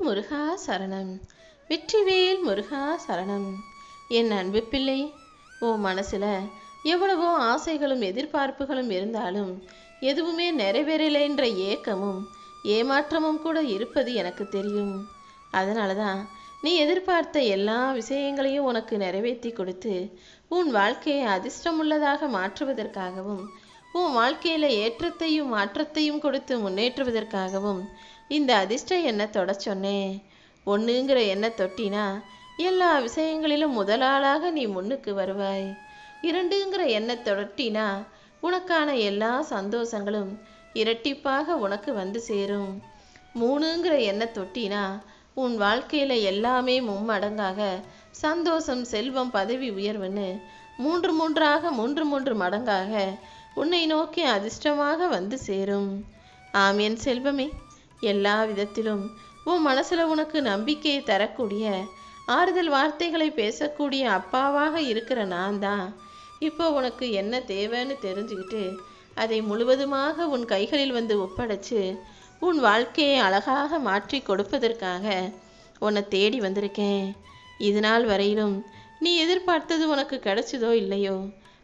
முருகா சரணம். வெற்றிவேல் முருகா சரணம். என் அன்பு பிள்ளை ஓ மனசுல எவ்வளவோ ஆசைகளும் எதிர்பார்ப்புகளும் இருந்தாலும் எதுவுமே நிறைவேறலைன்ற ஏக்கமும் ஏமாற்றமும் கூட இருப்பது எனக்கு தெரியும். அதனால தான் நீ எதிர்பார்த்த எல்லா விஷயங்களையும் உனக்கு நிறைவேற்றி கொடுத்து உன் வாழ்க்கையை அதிர்ஷ்டமுள்ளதாக மாற்றுவதற்காகவும் உன் வாழ்க்கையில் ஏற்றத்தையும் மாற்றத்தையும் கொடுத்து முன்னேற்றுவதற்காகவும் இந்த அதிர்ஷ்ட எண்ணை தொட சொன்னேன். ஒன்றுங்கிற எண்ணெய் தொட்டினா எல்லா விஷயங்களிலும் முதலாளாக நீ முன்னுக்கு வருவாய். இரண்டுங்கிற எண்ணெய் தொட்டினா உனக்கான எல்லா சந்தோஷங்களும் இரட்டிப்பாக உனக்கு வந்து சேரும். மூணுங்கிற எண்ணெய் தொட்டினா உன் வாழ்க்கையில் எல்லாமே மும்மடங்காக சந்தோஷம் செல்வம் பதவி உயர்வுன்னு மூன்று மூன்றாக மூன்று மூன்று மடங்காக உன்னை நோக்கி அதிர்ஷ்டமாக வந்து சேரும். ஆம் என் செல்வமே எல்லா விதத்திலும் உன் மனசில் உனக்கு நம்பிக்கையை தரக்கூடிய ஆறுதல் வார்த்தைகளை பேசக்கூடிய அப்பாவாக இருக்கிற நான் தான். இப்போ உனக்கு என்ன தேவைன்னு தெரிஞ்சுக்கிட்டு அதை முழுவதுமாக உன் கைகளில் வந்து ஒப்படைச்சு உன் வாழ்க்கையை அழகாக மாற்றி கொடுப்பதற்காக உன்னை தேடி வந்திருக்கேன். இது நாள் வரையிலும் நீ எதிர்பார்த்தது உனக்கு கிடைச்சதோ இல்லையோ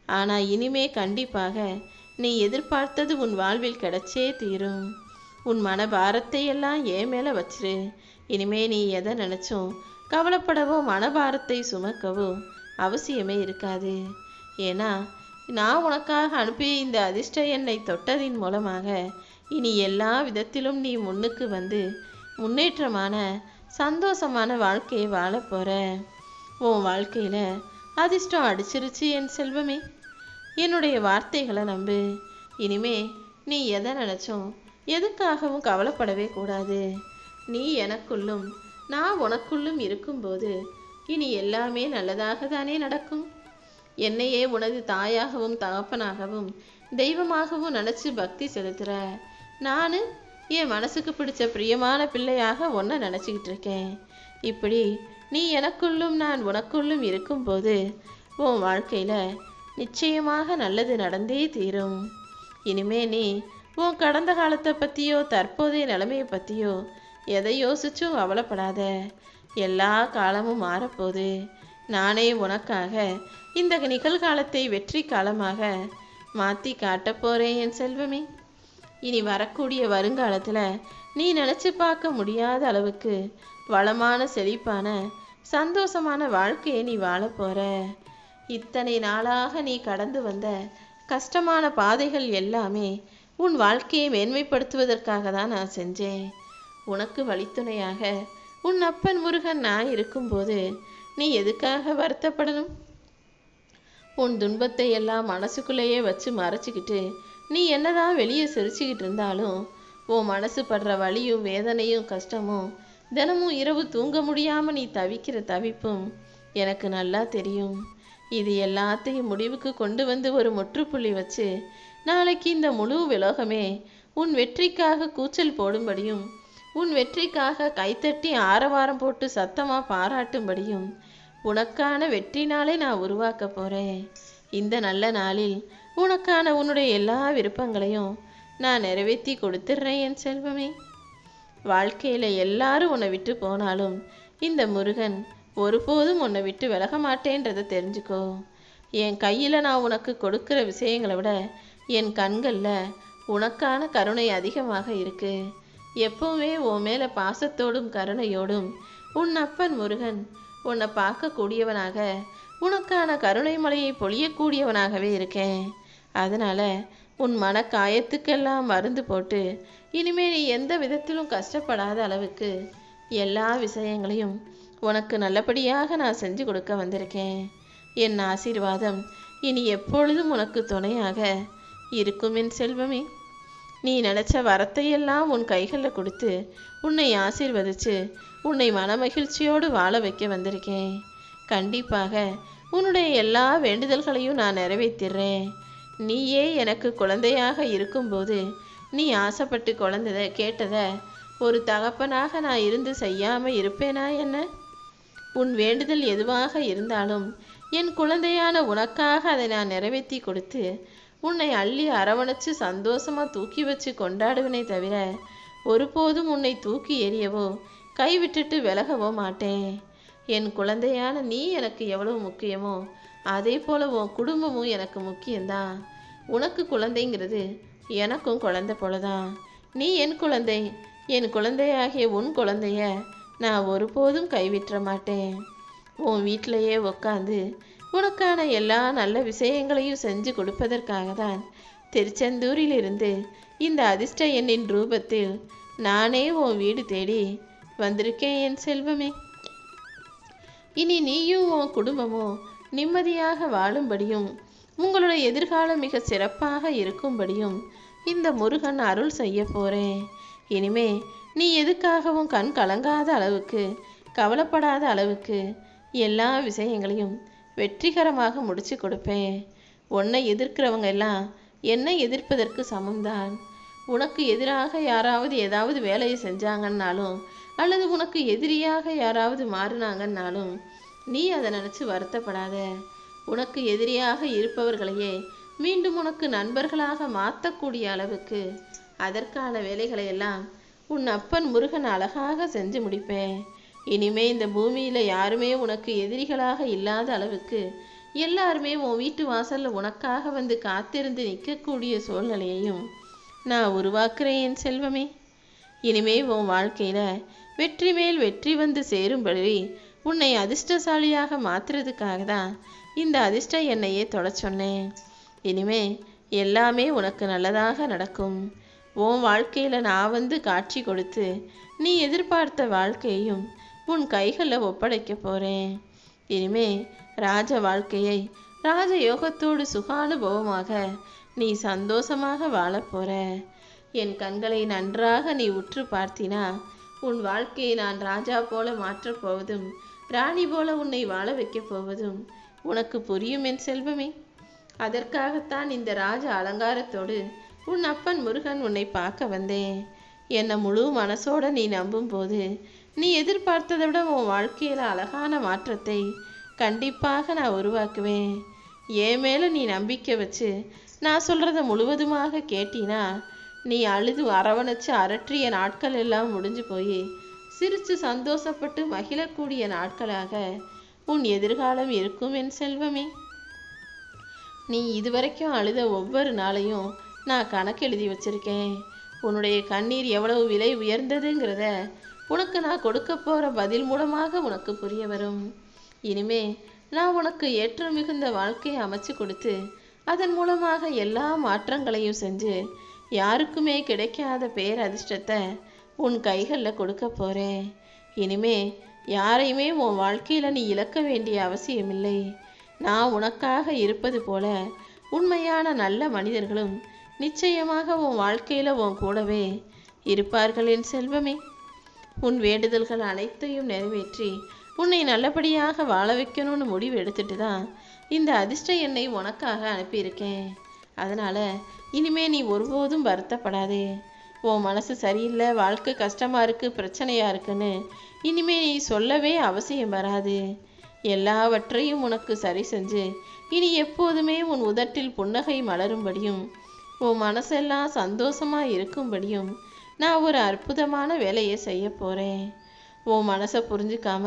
ஆனால் இனிமே கண்டிப்பாக நீ எதிர்பார்த்தது உன் வாழ்வில் கிடைச்சே தீரும். உன் மன பாரத்தை எல்லாம் ஏன் மேலே வச்சிரு. இனிமே நீ எதை நினச்சும் கவலைப்படவோ மனபாரத்தை சுமக்கவோ அவசியமே இருக்காது. ஏன்னா நான் உனக்காக அனுப்பிய இந்த அதிர்ஷ்ட எண்ணை தொட்டதின் மூலமாக இனி எல்லா விதத்திலும் நீ முன்னுக்கு வந்து முன்னேற்றமான சந்தோஷமான வாழ்க்கையை வாழப் உன் வாழ்க்கையில் அதிர்ஷ்டம் அடிச்சிருச்சு என் செல்வமே. என்னுடைய வார்த்தைகளை நம்பு. இனிமே நீ எதை நினச்சும் எதுக்காகவும் கவலைப்படவே கூடாது. நீ எனக்குள்ளும் நான் உனக்குள்ளும் இருக்கும்போது இனி எல்லாமே நல்லதாக தானே நடக்கும்? என்னையே உனது தாயாகவும் தகப்பனாகவும் தெய்வமாகவும் நினச்சி பக்தி செலுத்துகிற நான் என் மனசுக்கு பிடிச்ச பிரியமான பிள்ளையாக ஒன்றை நினச்சிக்கிட்டு இருக்கேன். இப்படி நீ எனக்குள்ளும் நான் உனக்குள்ளும் இருக்கும்போது உன் வாழ்க்கையில் நிச்சயமாக நல்லது நடந்தே தீரும். இனிமே நீ உன் கடந்த காலத்தை பற்றியோ தற்போதைய நிலைமையை பற்றியோ எதை யோசிச்சும் அவலப்படாத எல்லா காலமும் மாறப்போகுது. நானே உனக்காக இந்த நிகழ்காலத்தை வெற்றி காலமாக மாற்றி காட்டப் போகிறேன் என் செல்வமே. இனி வரக்கூடிய வருங்காலத்தில் நீ நினச்சி பார்க்க முடியாத அளவுக்கு வளமான செழிப்பான சந்தோஷமான வாழ்க்கையை நீ வாழப்போகிற இத்தனை நாளாக நீ கடந்து வந்த கஷ்டமான பாதைகள் எல்லாமே உன் வாழ்க்கையை மேன்மைப்படுத்துவதற்காக தான் நான் செஞ்சேன். உனக்கு வழித்துணையாக உன் அப்பன் முருகன் நான் இருக்கும்போது நீ எதுக்காக வருத்தப்படணும்? உன் துன்பத்தை எல்லாம் மனசுக்குள்ளேயே வச்சு மறைச்சிக்கிட்டு நீ என்னதான் வெளியே சிரிச்சுக்கிட்டு இருந்தாலும் உன் மனசு படுற வலியும் வேதனையும் கஷ்டமும் தினமும் இரவு தூங்க முடியாமல் நீ தவிக்கிற தவிப்பும் எனக்கு நல்லா தெரியும். இது எல்லாத்தையும் முடிவுக்கு கொண்டு வந்து ஒரு முற்றுப்புள்ளி வச்சு நாளைக்கு இந்த முழு விலோகமே உன் வெற்றிக்காக கூச்சல் போடும்படியும் உன் வெற்றிக்காக கைத்தட்டி ஆரவாரம் போட்டு சத்தமாக பாராட்டும்படியும் உனக்கான வெற்றி நாளை நான் உருவாக்க போகிறேன் இந்த நல்ல நாளில் உனக்கான உன்னுடைய எல்லா விருப்பங்களையும் நான் நிறைவேற்றி கொடுத்துட்றேன் என் செல்வமே. வாழ்க்கையில் எல்லாரும் உன்னை விட்டு போனாலும் இந்த முருகன் ஒருபோதும் உன்னை விட்டு விலக மாட்டேன்றதை தெரிஞ்சுக்கோ. என் கையில் நான் உனக்கு கொடுக்குற விஷயங்களை விட என் கண்களில் உனக்கான கருணை அதிகமாக இருக்கு. எப்பவுமே உன் மேலே பாசத்தோடும் கருணையோடும் உன் அப்பன் முருகன் உன்னை பார்க்கக்கூடியவனாக உனக்கான கருணை மலையை பொழியக்கூடியவனாகவே இருக்கேன். அதனால் உன் மன காயத்துக்கெல்லாம் மருந்து போட்டு இனிமே நீ எந்த விதத்திலும் கஷ்டப்படாத அளவுக்கு எல்லா விஷயங்களையும் உனக்கு நல்லபடியாக நான் செஞ்சு கொடுக்க வந்திருக்கேன். என் ஆசீர்வாதம் இனி எப்பொழுதும் உனக்கு துணையாக இருக்கும் என் செல்வமே. நீ நினச்ச வரத்தையெல்லாம் உன் கைகளில் கொடுத்து உன்னை ஆசீர்வதிச்சு உன்னை மனமகிழ்ச்சியோடு வாழ வைக்க வந்திருக்கேன். கண்டிப்பாக உன்னுடைய எல்லா வேண்டுதல்களையும் நான் நிறைவேற்றிடுறேன். நீயே எனக்கு குழந்தையாக இருக்கும்போது நீ ஆசைப்பட்டு குழந்ததை கேட்டதை ஒரு தகப்பனாக நான் இருந்து செய்யாமல் இருப்பேனா என்ன? உன் வேண்டுதல் எதுவாக இருந்தாலும் என் குழந்தையான உனக்காக அதை நான் நிறைவேற்றி கொடுத்து உன்னை அள்ளி அரவணைச்சு சந்தோஷமா தூக்கி வச்சு கொண்டாடுவனே தவிர ஒருபோதும் உன்னை தூக்கி எறியவோ கைவிட்டுட்டு விலகவோ மாட்டேன். என் குழந்தையான நீ எனக்கு எவ்வளவு முக்கியமோ அதே போல உன் குடும்பமும் எனக்கு முக்கியம்தான். உனக்கு குழந்தைங்கிறது எனக்கும் குழந்தை போலதான். நீ என் குழந்தை என் குழந்தையாகிய உன் குழந்தைய நான் ஒருபோதும் கைவிற்ற மாட்டேன். உன் வீட்டிலையே உக்காந்து உனக்கான எல்லா நல்ல விஷயங்களையும் செஞ்சு கொடுப்பதற்காக தான் திருச்செந்தூரிலிருந்து இந்த அதிர்ஷ்ட எண்ணின் ரூபத்தில் நானே உன் வீடு தேடி வந்திருக்கேன் என் செல்வமே. இனி நீயும் உன் குடும்பமும் நிம்மதியாக வாழும்படியும் உங்களோட எதிர்காலம் மிக சிறப்பாக இருக்கும்படியும் இந்த முருகன் அருள் செய்ய போறேன். இனிமே நீ எதுக்காகவும் கண் கலங்காத அளவுக்கு கவலைப்படாத அளவுக்கு எல்லா விஷயங்களையும் வெற்றிகரமாக முடிச்சு கொடுப்பேன். உன்னை எதிர்க்கிறவங்க எல்லாம் என்னை எதிர்ப்பதற்கு சமம்தான். உனக்கு எதிராக யாராவது ஏதாவது வேலையை செஞ்சாங்கன்னாலும் அல்லது உனக்கு எதிரியாக யாராவது மாறினாங்கன்னாலும் நீ அதை நினச்சி வருத்தப்படாத. உனக்கு எதிரியாக இருப்பவர்களையே மீண்டும் உனக்கு நண்பர்களாக மாற்றக்கூடிய அளவுக்கு அதற்கான வேலைகளை எல்லாம் உன் அப்பன் முருகன் அழகாக செஞ்சு முடிப்பேன். இனிமே இந்த பூமியில யாருமே உனக்கு எதிரிகளாக இல்லாத அளவுக்கு எல்லாருமே உன் வீட்டு வாசல்ல உனக்காக வந்து காத்திருந்து நிற்கக்கூடிய சூழ்நிலையையும் நான் உருவாக்குறேன் என் செல்வமே. இனிமே உன் வாழ்க்கையில வெற்றி மேல் வெற்றி வந்து சேரும்படி உன்னை அதிர்ஷ்டசாலியாக மாத்துறதுக்காக தான் இந்த அதிர்ஷ்டம் என்னையே தொட சொன்னேன். இனிமே எல்லாமே உனக்கு நல்லதாக நடக்கும். உன் வாழ்க்கையில நான் வந்து காட்சி கொடுத்து நீ எதிர்பார்த்த வாழ்க்கையும் உன் கைகளில் ஒப்படைக்க போறேன். இனிமே ராஜ வாழ்க்கையை ராஜ யோகத்தோடு சுகானுபவமாக நீ சந்தோஷமாக வாழப் போற. என் கண்களை நன்றாக நீ உற்று பார்த்தினா உன் வாழ்க்கையை நான் ராஜா போல மாற்றப் போவதும் ராணி போல உன்னை வாழ வைக்கப் போவதும் உனக்கு புரியும் என் செல்வமே. அதற்காகத்தான் இந்த ராஜ அலங்காரத்தோடு உன் அப்பன் முருகன் உன்னை பார்க்க வந்தேன். என்னை முழு மனசோட நீ நம்பும்போது நீ எதிர்பார்த்ததை விட உன் வாழ்க்கையில் அழகான மாற்றத்தை கண்டிப்பாக நான் உருவாக்குவேன். என் மேலே நீ நம்பிக்கை வச்சு நான் சொல்கிறத முழுவதுமாக கேட்டினா நீ அழுது அரவணைச்சு அரற்றிய நாட்கள் எல்லாம் முடிஞ்சு போய் சிரிச்சு சந்தோஷப்பட்டு மகிழக்கூடிய நாட்களாக உன் எதிர்காலம் இருக்கும் என் செல்வமே. நீ இதுவரைக்கும் அழுத ஒவ்வொரு நாளையும் நான் கணக்கு எழுதி வச்சிருக்கேன். உன்னுடைய கண்ணீர் எவ்வளவு விலை உயர்ந்ததுங்கிறத உனக்கு நான் கொடுக்க போகிற பதில் மூலமாக உனக்கு புரிய வரும். இனிமே நான் உனக்கு ஏற்ற மிகுந்த வாழ்க்கையை அமைச்சு கொடுத்து அதன் மூலமாக எல்லா மாற்றங்களையும் செஞ்சு யாருக்குமே கிடைக்காத பேரதிர்ஷ்டத்தை உன் கைகளில் கொடுக்க போகிறேன் இனிமே யாரையுமே உன் வாழ்க்கையில் நீ இழக்க வேண்டிய அவசியமில்லை. நான் உனக்காக இருப்பது போல உண்மையான நல்ல மனிதர்களும் நிச்சயமாக உன் வாழ்க்கையில் உன் கூடவே இருப்பார்கள் என் செல்வமே. உன் வேண்டுதல்கள் அனைத்தையும் நிறைவேற்றி உன்னை நல்லபடியாக வாழ வைக்கணும்னு முடிவு எடுத்துட்டு தான் இந்த அதிர்ஷ்ட எண்ணை உனக்காக அனுப்பியிருக்கேன். அதனால் இனிமே நீ ஒருபோதும் வருத்தப்படாதே. உன் மனசு சரியில்லை வாழ்க்கை கஷ்டமாக இருக்குது பிரச்சனையாக இருக்குன்னு இனிமே நீ சொல்லவே அவசியம் வராது. எல்லாவற்றையும் உனக்கு சரி செஞ்சு இனி எப்போதுமே உன் உதட்டில் புன்னகை மலரும்படியும் உன் மனசெல்லாம் சந்தோஷமா இருக்கும்படியும் நான் ஒரு அற்புதமான வேலையை செய்ய போறேன். உன் மனசை புரிஞ்சுக்காம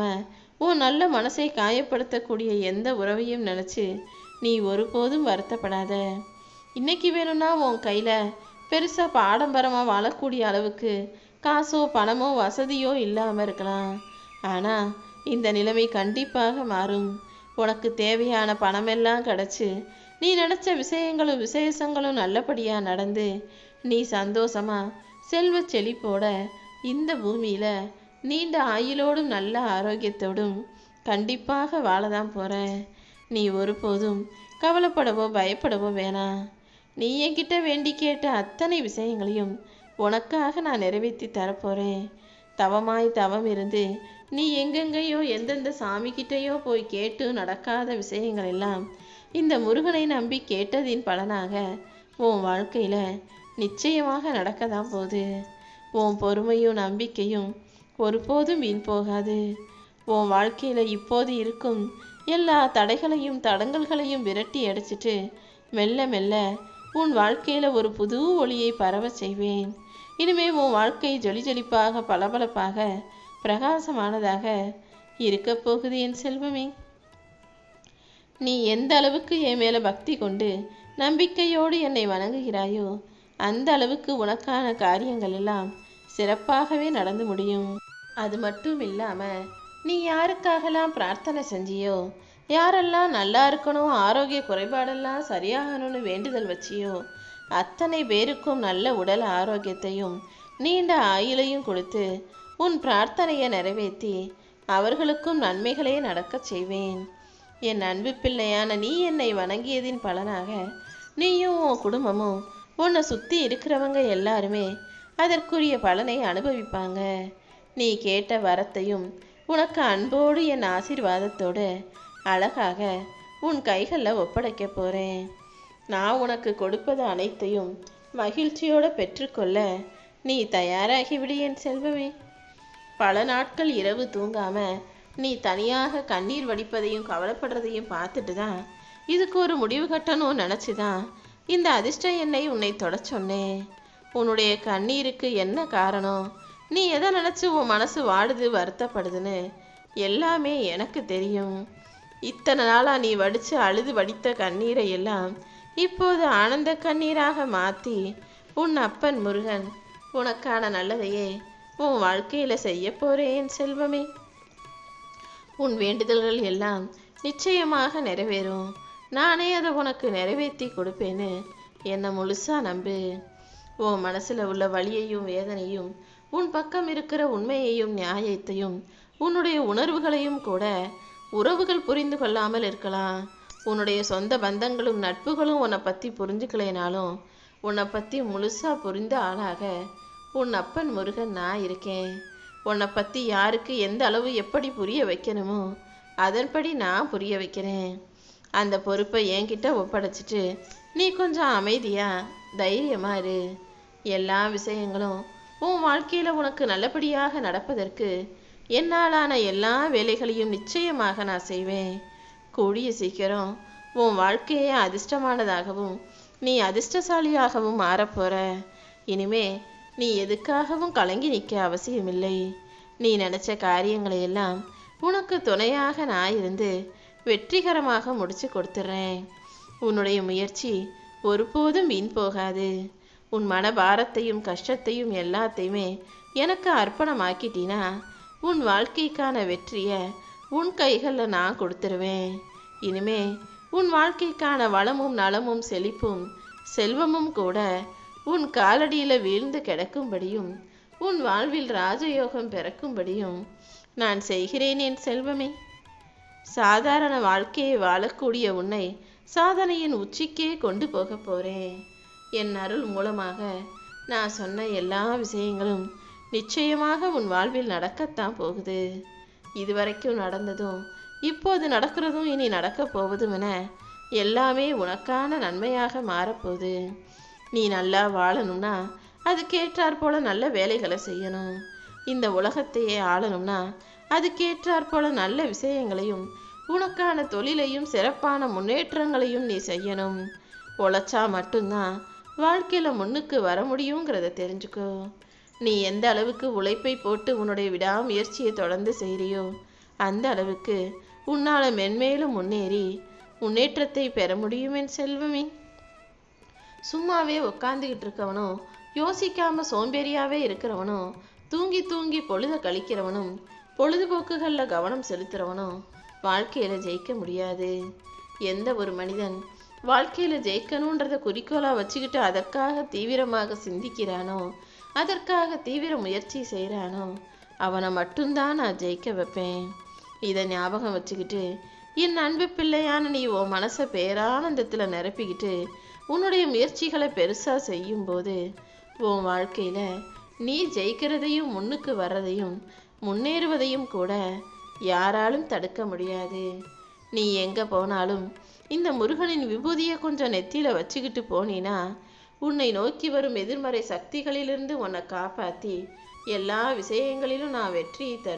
உன் நல்ல மனசை காயப்படுத்தக்கூடிய எந்த உறவையும் நினைச்சு நீ ஒருபோதும் வருத்தப்படாத. இன்னைக்கு வேணும்னா உன் கையில பெருசா ஆடம்பரமாக வாழக்கூடிய அளவுக்கு காசோ பணமோ வசதியோ இல்லாம இருக்கலாம். ஆனா இந்த நிலைமை கண்டிப்பாக மாறும். உனக்கு தேவையான பணமெல்லாம் கிடைச்சு நீ நினச்ச விஷயங்களும் விசேஷங்களும் நல்லபடியா நடந்து நீ சந்தோஷமா செல்வ செழிப்போட இந்த பூமியில நீண்ட ஆயுளோடும் நல்ல ஆரோக்கியத்தோடும் கண்டிப்பாக வாழதான் போற நீ ஒருபோதும் கவலைப்படவோ பயப்படவோ வேணாம் நீ என்கிட்ட வேண்டி கேட்ட அத்தனை விஷயங்களையும் உனக்காக நான் நிறைவேற்றி தரப்போறேன். தவமாய் தவம் இருந்து நீ எங்கெங்கேயோ எந்தெந்த சாமிக்கிட்டேயோ போய் கேட்டு நடக்காத விஷயங்கள் எல்லாம் இந்த முருகனை நம்பி கேட்டதின் பலனாக உன் வாழ்க்கையில் நிச்சயமாக நடக்க தான் போகுது. உன் பொறுமையும் நம்பிக்கையும் ஒருபோதும் வீண் போகாது. உன் வாழ்க்கையில் இப்போது இருக்கும் எல்லா தடைகளையும் தடங்கல்களையும் விரட்டி அடிச்சிட்டு மெல்ல மெல்ல உன் வாழ்க்கையில் ஒரு புது ஒளியை பரவ செய்வேன். இனிமே உன் வாழ்க்கை ஜொலி ஜொலிப்பாக பளபளப்பாக பிரகாசமானதாக இருக்கப் போகுது என் செல்வமே. நீ எந்த அளவுக்கு என் மேல பக்தி கொண்டு நம்பிக்கையோடு என்னை வணங்குகிறாயோ அந்த அளவுக்கு உனக்கான காரியங்கள் எல்லாம் சிறப்பாகவே நடந்து முடியும். அது மட்டும் இல்லாமல் நீ யாருக்காகலாம் பிரார்த்தனை செஞ்சியோ யாரெல்லாம் நல்லா இருக்கணும் ஆரோக்கிய குறைபாடெல்லாம் சரியாகணும்னு வேண்டுதல் வச்சியோ அத்தனை பேருக்கும் நல்ல உடல் ஆரோக்கியத்தையும் நீண்ட ஆயுளையும் கொடுத்து உன் பிரார்த்தனையை நிறைவேற்றி அவர்களுக்கும் நன்மைகளே நடக்கச் செய்வேன். என் அன்பு பிள்ளையான நீ என்னை வணங்கியதின் பலனாக நீயும் உன் குடும்பமும் உன்னை சுற்றி இருக்கிறவங்க எல்லாருமே அதற்குரிய பலனை அனுபவிப்பாங்க. நீ கேட்ட வரத்தையும் உனக்கு அன்போடு என் ஆசீர்வாதத்தோடு அழகாக உன் கைகளில் ஒப்படைக்க போகிறேன் நான் உனக்கு கொடுப்பது அனைத்தையும் மகிழ்ச்சியோடு பெற்றுக்கொள்ள நீ தயாராகிவிடு என் செல்வமே. பல நாட்கள் இரவு தூங்காமல் நீ தனியாக கண்ணீர் வடிப்பதையும் கவலைப்படுறதையும் பார்த்துட்டு தான் இதுக்கு ஒரு முடிவு கட்டணும்னு நினச்சி தான் இந்த அதிர்ஷ்ட எண்ணெய் உன்னை தொட சொன்னேன். உன்னுடைய கண்ணீருக்கு என்ன காரணம்? நீ எதை நினச்சி உன் மனசு வாடுது வருத்தப்படுதுன்னு எல்லாமே எனக்கு தெரியும். இத்தனை நாளாக நீ வடித்து அழுது வடித்த கண்ணீரை எல்லாம் இப்போது ஆனந்த கண்ணீராக மாற்றி உன் அப்பன் முருகன் உனக்கான நல்லதையே உன் வாழ்க்கையில் செய்ய போகிறேன் செல்வமே. உன் வேண்டுதல்கள் எல்லாம் நிச்சயமாக நிறைவேறும். நானே அதை உனக்கு நிறைவேற்றி கொடுப்பேன்னு என்னை முழுசா நம்பு. உன் மனசுல உள்ள வலியையும் வேதனையும் உன் பக்கம் இருக்கிற உண்மையையும் நியாயத்தையும் உன்னுடைய உணர்வுகளையும் கூட உறவுகள் புரிந்து கொள்ளாமல் இருக்கலாம். உன்னுடைய சொந்த பந்தங்களும் நட்புகளும் உன்னை பற்றி புரிஞ்சுக்கலைனாலும் உன்னை பற்றி முழுசாக புரிந்த ஆளாக உன் அப்பன் முருகன் நான் இருக்கேன். உன்னை பற்றி யாருக்கு எந்த அளவு எப்படி புரிய வைக்கணுமோ அதன்படி நான் புரிய வைக்கிறேன். அந்த பொறுப்பை என்கிட்ட ஒப்படைச்சிட்டு நீ கொஞ்சம் அமைதியா தைரியமா இரு. எல்லா விஷயங்களும் உன் வாழ்க்கையில் உனக்கு நல்லபடியாக நடப்பதற்கு என்னாலான எல்லா வேலைகளையும் நிச்சயமாக நான் செய்வேன். கூடிய சீக்கிரம் உன் வாழ்க்கையே அதிர்ஷ்டமானதாகவும் நீ அதிர்ஷ்டசாலியாகவும் மாறப்போற இனிமே நீ எதுக்காகவும் கலங்கி நிற்க அவசியமில்லை. நீ நினைச்ச காரியங்களை எல்லாம் உனக்கு துணையாக நான் இருந்து வெற்றிகரமாக முடிச்சு கொடுத்துட்றேன் உன்னுடைய முயற்சி ஒருபோதும் வீண் போகாது. உன் மனபாரத்தையும் கஷ்டத்தையும் எல்லாத்தையுமே எனக்கு அர்ப்பணமாக்கிட்டினா உன் வாழ்க்கைக்கான வெற்றியை உன் கைகளில் நான் கொடுத்துருவேன். இனிமே உன் வாழ்க்கைக்கான வளமும் நலமும் செழிப்பும் செல்வமும் கூட உன் காலடியில் வீழ்ந்து கிடக்கும்படியும் உன் வாழ்வில் ராஜயோகம் பிறக்கும்படியும் நான் செய்கிறேன் என் செல்வமே. சாதாரண வாழ்க்கையை வாழக்கூடிய உன்னை சாதனையின் உச்சிக்கே கொண்டு போக போறேன். என் அருள் மூலமாக நான் சொன்ன எல்லா விஷயங்களும் நிச்சயமாக உன் வாழ்வில் நடக்கத்தான் போகுது. இதுவரைக்கும் நடந்ததும் இப்போது நடக்கிறதும் இனி நடக்கப் போவதும் என எல்லாமே உனக்கான நன்மையாக மாறப்போகுது. நீ நல்லா வாழணும்னா அதுக்கேற்றாற் போல நல்ல வேலைகளை செய்யணும். இந்த உலகத்தையே ஆளணும்னா அதுக்கேற்றாற் போல நல்ல விஷயங்களையும் உனக்கான தொழிலையும் சிறப்பான முன்னேற்றங்களையும் நீ செய்யணும். உழைச்சா மட்டும்தான் வாழ்க்கையில முன்னுக்கு வர முடியுங்கிறத தெரிஞ்சுக்கோ. நீ எந்த அளவுக்கு உழைப்பை போட்டு உன்னுடைய விடாமுயற்சியை தொடர்ந்து செய்கிறியோ அந்த அளவுக்கு உன்னால மென்மேலும் முன்னேறி முன்னேற்றத்தை பெற முடியும் என் செல்வமே. சும்மாவே உக்காந்துக்கிட்டு இருக்கவனும் யோசிக்காம சோம்பேறியாவே இருக்கிறவனும் தூங்கி தூங்கி பொழுத கழிக்கிறவனும் பொழுதுபோக்குகளில் கவனம் செலுத்துறவனும் வாழ்க்கையில ஜெயிக்க முடியாது. எந்த ஒரு மனிதன் வாழ்க்கையில ஜெயிக்கணுன்றத குறிக்கோளா வச்சுக்கிட்டு அதற்காக தீவிரமாக சிந்திக்கிறானோ அதற்காக தீவிர முயற்சி செய்கிறானோ அவனை மட்டும்தான் நான் ஜெயிக்க வைப்பேன். இதை ஞாபகம் வச்சுக்கிட்டு என் அன்பு பிள்ளையான நீ உன் மனசை பேரானந்தத்தில் நிரப்பிக்கிட்டு உன்னுடைய முயற்சிகளை பெருசாக செய்யும்போது உன் வாழ்க்கையில் நீ ஜெயிக்கிறதையும் முன்னுக்கு வர்றதையும் முன்னேறுவதையும் கூட யாராலும் தடுக்க முடியாது. நீ எங்கே போனாலும் இந்த முருகனின் விபூதியை கொஞ்சம் நெத்தியில் வச்சுக்கிட்டு போனீனா உன்னை நோக்கி வரும் எதிர்மறை சக்திகளிலிருந்து உன்னை காப்பாற்றி எல்லா விஷயங்களிலும் நான் வெற்றியை தரு